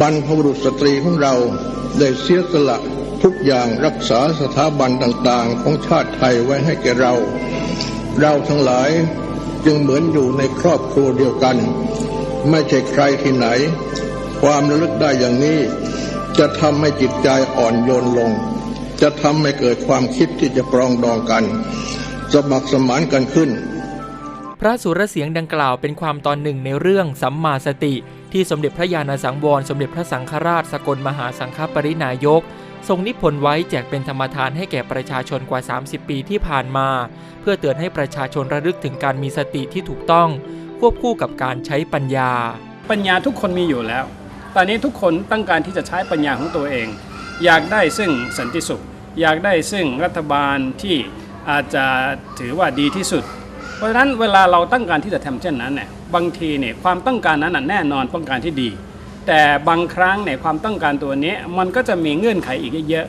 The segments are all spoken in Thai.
บรรพบุรุษสตรีของเราได้เสียสละทุกอย่างรักษาสถาบันต่างๆ ของชาติไทยไว้ให้แก่เรา เราทั้งหลายจึงเหมือนอยู่ในครอบครัวเดียวกัน ไม่ใช่ใครที่ไหน ความระลึกได้อย่างนี้ จะทำให้จิตใจอ่อนโยนลง จะทำให้เกิดความคิดที่จะปรองดองกัน สมัครสมานกันขึ้น พระสุรเสียงดังกล่าวเป็นความตอนหนึ่งในเรื่องสัมมาสติ ที่สมเด็จพระญาณสังวร สมเด็จพระสังฆราช สกลมหาสังฆปรินายก ทรงนิพนธ์ไว้แจกเป็นธรรมทานให้แก่ประชาชนกว่า 30 ปีที่ผ่านมา เพื่อเตือนให้ประชาชนระลึกถึงการมีสติที่ถูกต้อง ควบคู่กับการใช้ปัญญา ปัญญาทุกคนมีอยู่แล้ว ตอนนี้ทุกคนต้องการที่จะใช้ปัญญาของตัวเอง อยากได้ซึ่งสันติสุข อยากได้ซึ่งรัฐบาลที่อาจจะถือว่าดีที่สุด เพราะฉะนั้นเวลาเราต้องการที่จะทำเช่นนั้นเนี่ย บางทีเนี่ยความต้องการนั้นแน่นอนต้องการที่ดี แต่บางครั้งเนี่ยความต้องการตัวนี้มันก็จะมีเงื่อนไขอีกเยอะ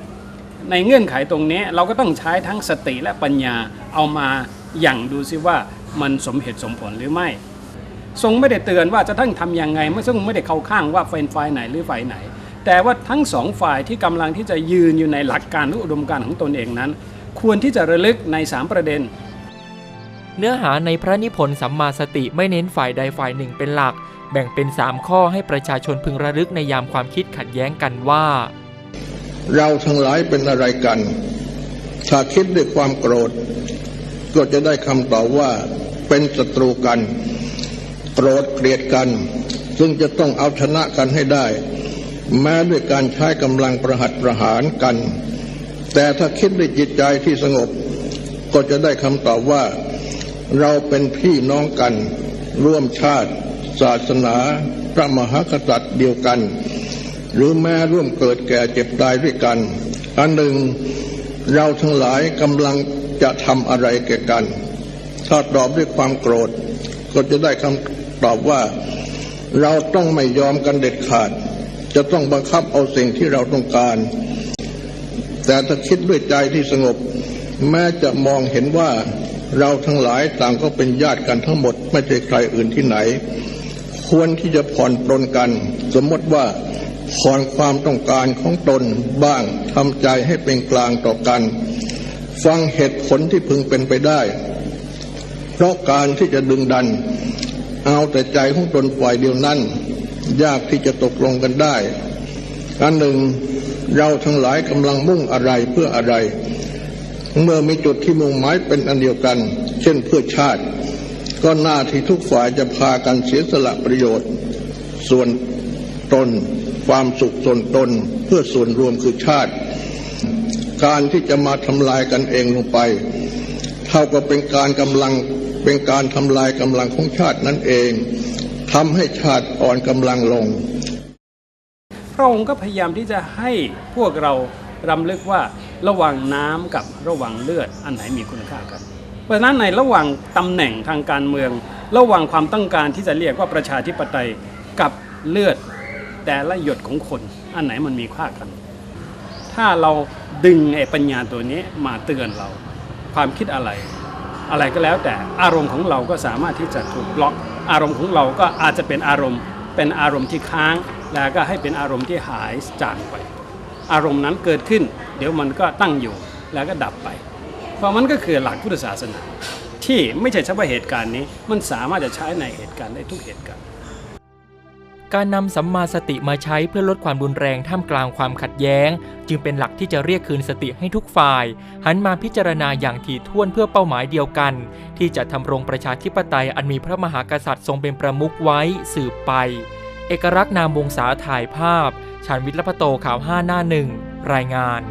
ในเงื่อนไขตรงนี้เราก็ต้องใช้ทั้งสติและปัญญาเอามาหยั่งดูซิว่ามันสมเหตุสมผลหรือไม่ ทรงไม่ได้เตือนว่าจะต้องทำยังไงไม่ทรงไม่ได้เข้าข้างว่าเป็นฝ่ายไหนหรือฝ่ายไหน แต่ว่าทั้งสองฝ่ายที่กำลังที่จะยืนอยู่ในหลักการหรืออุดมการณ์ของตนเองนั้น ควรที่จะระลึกใน 3 ประเด็น เนื้อหาในพระนิพนธ์สัมมาสติไม่เน้นฝ่ายใดฝ่ายหนึ่งเป็นหลัก แบ่งเป็น 3 ข้อให้ประชาชนพึงระลึกในยามความคิดขัดแย้งกันว่า เราทั้งหลายเป็นอะไรกัน ถ้าคิดด้วยความโกรธ ก็จะได้คำตอบว่าเป็นศัตรูกัน โกรธเกลียดกัน ซึ่งจะต้องเอาชนะกันให้ได้ แม้ด้วยการใช้กำลังประหัตประหารกัน แต่ถ้าคิดด้วยจิตใจที่สงบ ก็จะได้คำตอบว่า เราเป็นพี่น้องกัน ร่วมชาติ ศาสนา พระมหากษัตริย์เดียวกัน หรือแม้ร่วมเกิดแก่เจ็บตายด้วยกัน อันหนึ่งเราทั้งหลายกำลังจะทำอะไรแก่กัน ถ้าตอบด้วยความโกรธ ก็จะได้คำตอบว่า เราต้องไม่ยอมกันเด็ดขาด จะต้องบังคับเอาสิ่งที่เราต้องการ แต่ถ้าคิดด้วยใจที่สงบ แม้จะมองเห็นว่า เราทั้งหลายต่างก็เป็นญาติกันทั้งหมดไม่ใช่ใครอื่นที่ไหน ควรที่จะผ่อนปลนกัน สมมติว่าผ่อนความต้องการของตนบ้างทำใจให้เป็นกลางต่อกัน ฟังเหตุผลที่พึงเป็นไปได้ เพราะการที่จะดึงดัน เอาแต่ใจของตนฝ่ายเดียวนั้น ยากที่จะตกลงกันได้อันหนึ่งเราทั้งหลายกำลังมุ่งอะไรเพื่ออะไร เมื่อมีจุดที่มุ่งหมายเป็นอันเดียวกัน เช่นเพื่อชาติ ก็หน้าที่ทุกฝ่ายจะพากันเสียสละประโยชน์ ส่วนตน ความสุขส่วนตนเพื่อส่วนรวมคือชาติ การที่จะมาทำลายกันเองลงไป เท่ากับเป็นการกำลังเป็นการทำลายกำลังของชาตินั่นเองทำให้ชาติอ่อนกำลังลง พระองค์ก็พยายามที่จะให้พวกเรา รำลึกว่าระหว่างน้ำกับระหว่างเลือดอันไหนมีคุณค่ากัน เพราะฉะนั้นในระหว่างตำแหน่งทางการเมือง ระหว่างความต้องการที่จะเรียกว่าประชาธิปไตยกับเลือดแต่ละหยดของคนอันไหนมันมีค่ากัน ถ้าเราดึงไอ้ปัญญาตัวนี้มาเตือนเรา ความคิดอะไร อะไรก็แล้วแต่อารมณ์ของเราก็สามารถที่จะถูกบล็อก อารมณ์ของเราก็อาจจะเป็นอารมณ์ เป็นอารมณ์ที่ค้าง แล้วก็ให้เป็นอารมณ์ที่หายจางไป อารมณ์นั้นเกิดขึ้น เดี๋ยวมันก็ตั้งอยู่แล้วก็ดับไป เพราะมันก็คือหลักพุทธศาสนา ที่ไม่ใช่เฉพาะเหตุการณ์นี้มันสามารถจะใช้ในเหตุการณ์ได้ทุกเหตุการณ์ การนำสัมมาสติมาใช้เพื่อลดความรุนแรงท่ามกลางความขัดแย้ง จึงเป็นหลักที่จะเรียกคืนสติให้ทุกฝ่าย หันมาพิจารณาอย่างถี่ถ้วนเพื่อเป้าหมายเดียวกัน ที่จะทำรงประชาธิปไตยอันมีพระมหากษัตริย์ทรงเป็นประมุขไว้สืบไป เอกลักษณ์นามวงศาถ่ายภาพ ชานวิทย์ละพโตข่าว 5 หน้าหนึ่งรายงาน